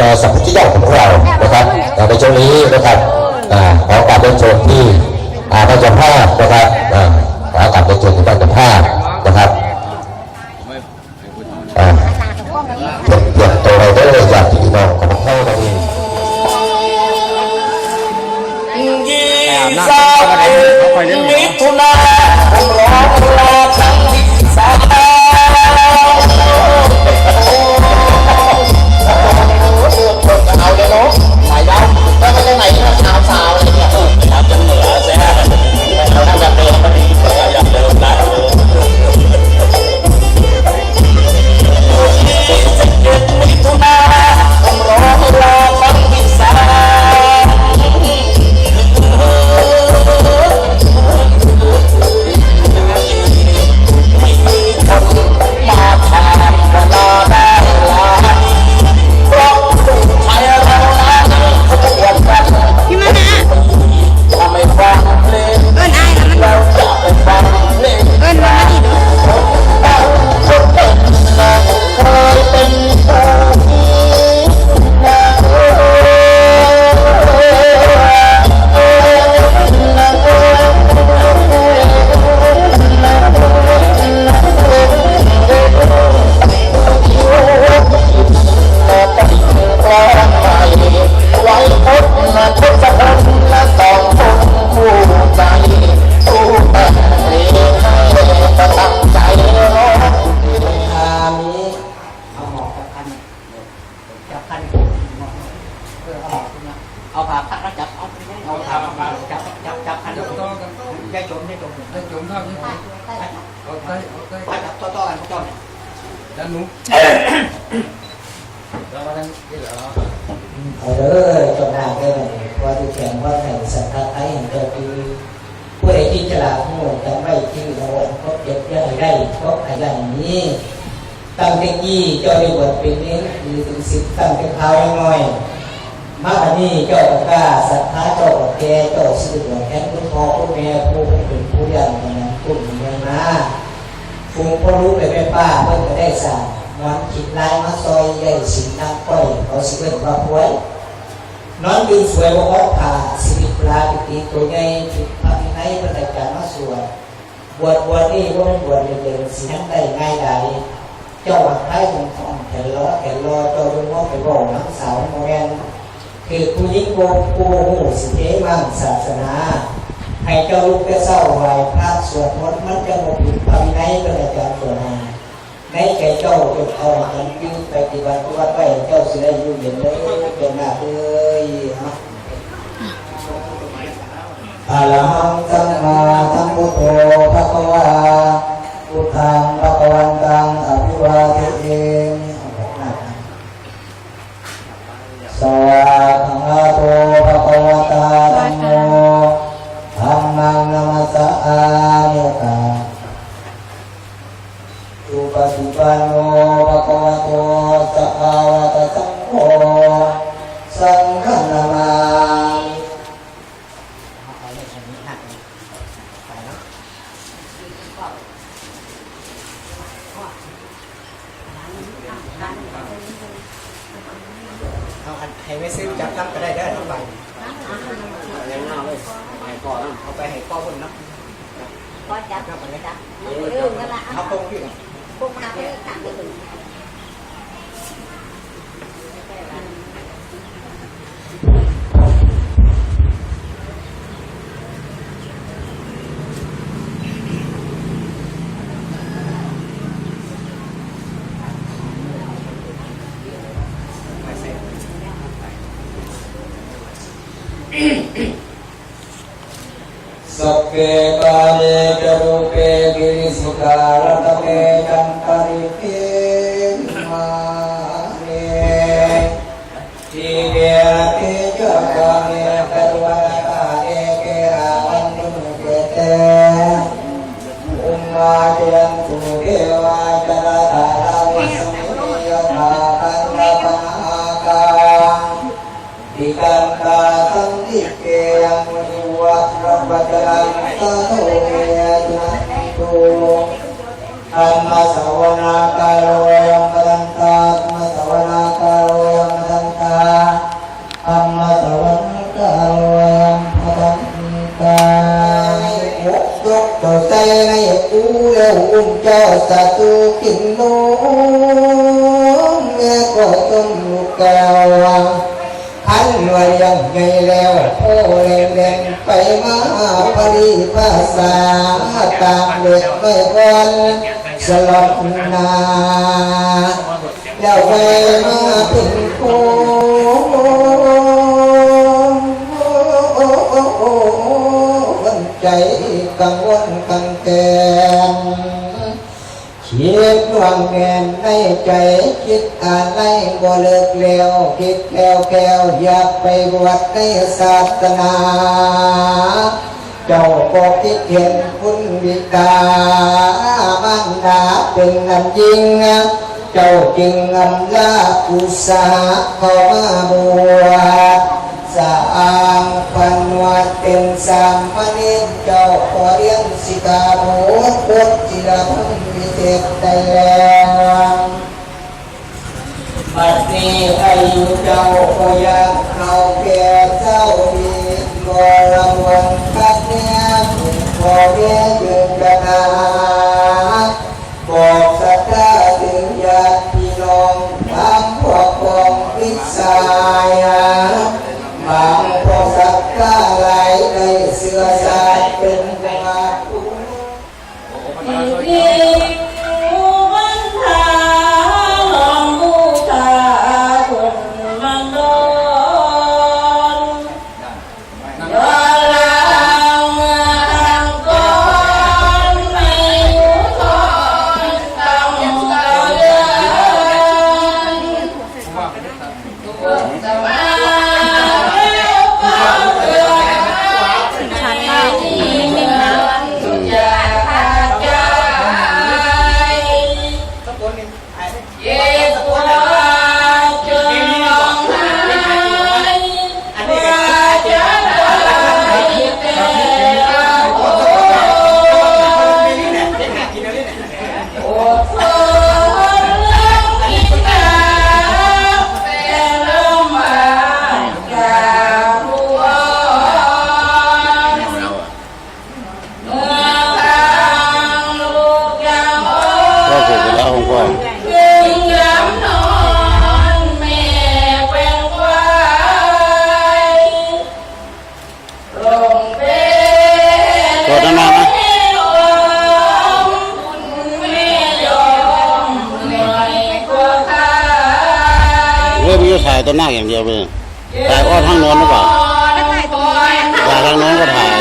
nada más ี้ตั้งแต่กี้เจ้าได้บวชเป็นนี้มีถึงสิบตั้งแต่เท้าน้อยมาบันนี้เจ้าก้าศรัทธาเจ้าแก่เจ้าสืบหลวงแค่ผู้พ่อผู้แม่ผู้เป็นผู้ยันคนนั้นตุ่มีเงินมาฟุ้งก็รู้เลยแม่ป้าเพื่อนก็ได้สั่งนอนขิดลายมาซอยใหญ่สิงนักก้อยเขาสิเป็นว่าป่วยนอนดูสวยว่าออกผ่าสิบปลาปิตีตัวใหญ่จุดพัก บวดบวชนี่ก็ไม่บวดเดินเสียงได้ง่ายใดเจ้าวังไร้ของของแต่ล้อแต่รอตัวรู้ว่าไปบอกน้องสาวโมแรนคือผู้ญิงโกงกูหูสิเทวังศาสนาให้เจ้าลูกไปเศร้าไหวพลาดสวดมนต์มันจะมดผิดทำไนก็เลยจะตัวนาในใจเจ้าจะเอาอันยิ่ไปฏิบัติว่าไปเจ้าเสียอยู่เย็นเลยเป็นหน้าเอ้ยฮะอาลังตัง Phật คนนะพอจับจับมันเลยจ้ะมันเรื่องนละเอาตรงที่ไหมาเพื่อต่างไปถึง สลับนาอย่าเวมาถึงโควันใจกังวลกังแกงคิดวางแงนในใจคิดอะไรบ่เลิกแล้วคิดแก้วแก้วอยากไปบวชในศาสนา เจ้าปก็คิเห็นคุณบิดาบันดาเป็นอันยิงเจ้าจิงอำลาอุตสาเข้ามาบวชสะอางพันวัดเป็นสามพันเจ้าก็เรียนสิกาโหพุทธิรังวิเศษไตแล้วบัดนี้อายุเจ้าก็ยัเอาแก่เจ้ามีบรวัง Follow หน้าอย่างเดียวเลยแต่ายอ้อทางโน้นหรือเปล่าถ่ายทางโน้นก็ถ่าย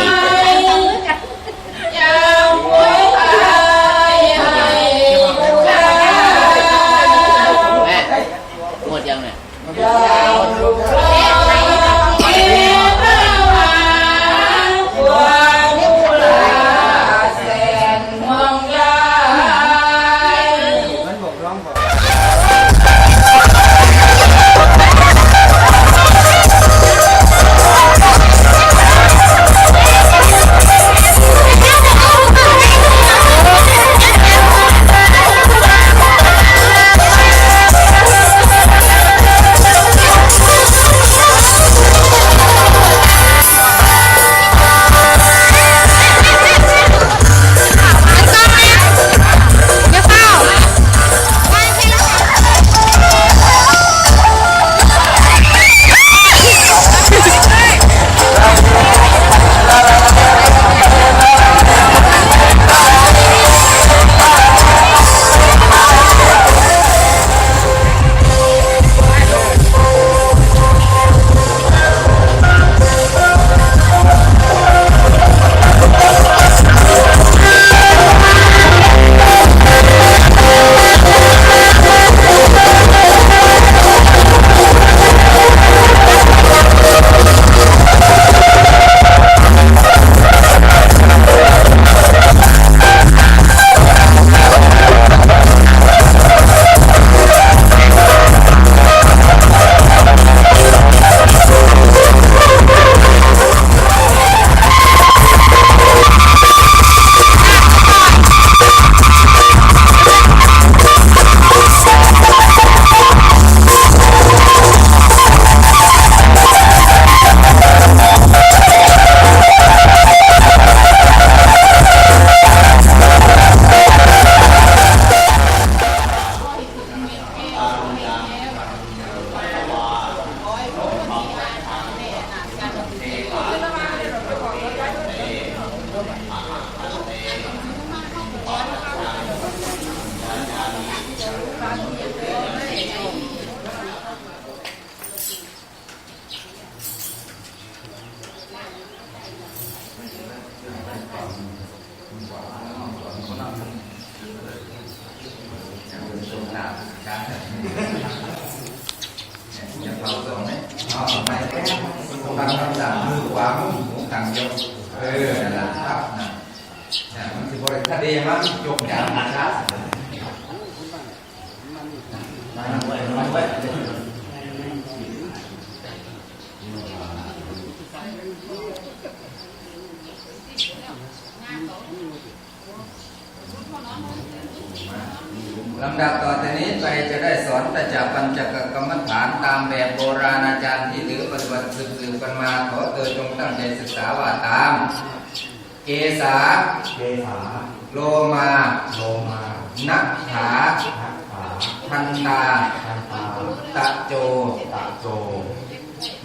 หมดยังเนี่ย ทำคำสั่งมือขวามือหูต่างยกเออนั่นแหละครับนะเนี่ยมันคือบริคดีมันยกอย่างนะครับ ลำดับต่อจากนี้ไปจะได้สอนแต่จากปัญจกกรรมฐานตามแบบโบราณอาจารย์ที่ถือปฏิบัติสืบสืบกันมาขอเกิดจงตั้งใจศึกษาว่าตาม เกษาเกษาโลมาโลมานักขาทักขาทันตา ทันตาตะโจตะโจ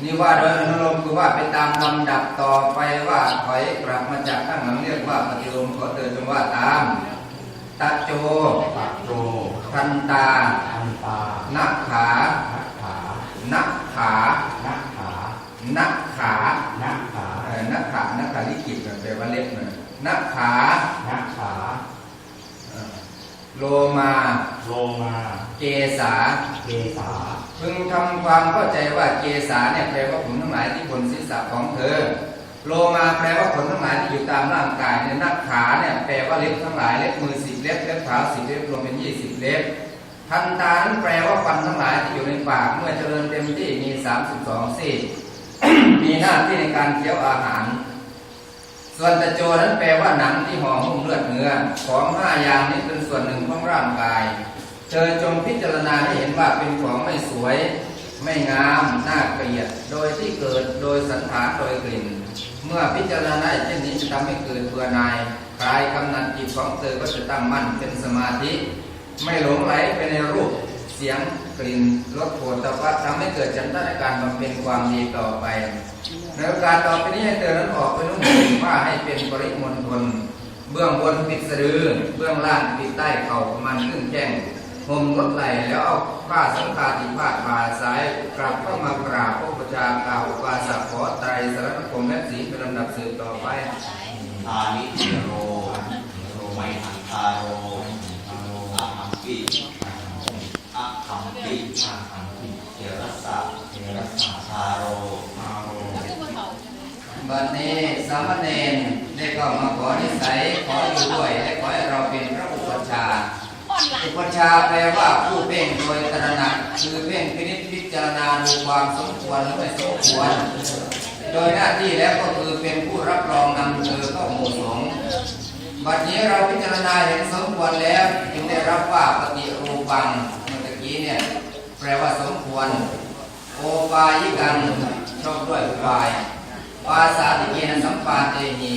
นี่ว่าโดยอนุโลมคือว่าไปตามลำดับต่อไปว่าถอยกลับมาจากข้างหลังเรียกว่าปฏิโลมขอเตือนจงว่าตามตะโจตะโจทันตาทันตานักขาทักขานักขานักขานักขานักขาเอ่อนักขานักขาลิขิตแปลว่าเล็บหน่อยนักขานักขาเอ่อ โลมา โลมาเกษาเกษาพึงทำความเข้าใจว่าเกษาเนี่ยแปลว่าขนทั้งหลายที่บนศีรษะของเธอ โลมาแปลว่าขนทั้งหลายที่อยู่ตามร่างกายเนี่ยนักขาเนี่ยแปลว่าเล็บทั้งหลายเล็บมือสิบเล็บเล็บเท้าสิบเล็บรวมเป็นยี่สิบเล็บทันตานั้นแปลว่าฟันทั้งหลายที่อยู่ในปากเมื่อเจริญเต็มที่มีสามสิบสองซี่มีหน้าที่ในการเคี้ยวอาหาร ส่วนตะโจนั้นแปลว่าหนังที่ห่อหุ้มเลือดเนื้อของห้าอย่างนี้เป็นส่วนหนึ่งของร่างกาย เธอจงพิจารณาให้เห็นว่าเป็นของไม่สวย ไม่งามน่าเกลียด โดยที่เกิดโดยสันฐานโดยกลิ่น เมื่อพิจารณาได้เช่นนี้จะทำให้เกิดเบื่อหน่ายกายกำนันจิตของเธอก็จะตั้งมั่นเป็นสมาธิ ไม่หลงไหลไปในรูปเสียงกลิ่นรสโผฏฐัพพะทำให้เกิดจันทนาการบำเพ็ญความดีต่อไป ในโอกาสต่อไปนี้ให้เธอนั้นออกไปนุ่งห่าให้เป็นปริมณฑลเบื้องบนปิดสะดือ เบื้องล่างปิดใต้เข่าประมันครึ่งแข้งห่มลดไหลแล้วเอาผ้าสังฆาติผ้าผ่าซ้ายกลับเข้ามากราบพระประชากาอุปาสกขอไตรสารคมและสีเป็นลำดับสืบต่อไปอานิโรโรไมหันตาโรอาหัมปิอาหัมปิอาหัมปิเทรัสสะเทรัสสะทาโรอาโร บัดนี้สามเณรได้ก็มาขอนิสัยขออยู่ด้วยและขอให้เราเป็นพระอุปัชฌาย์อุปัชฌาย์แปลว่าผู้เพ่งโดยตระหนักคือเพ่งพินิจพิจารณาดูความสมควรและไม่สมควร โดยหน้าที่แล้วก็คือเป็นผู้รับรองนำเธอเข้าหมู่สงฆ์บัดนี้เราพิจารณาเห็นสมควรแล้วจึงได้รับว่าปฏิรูปังเมื่อกี้เนี่ยแปลว่าสมควร โอปายิกันชอบด้วยอุบาย ปาสาติเกนะสัมปาเตหี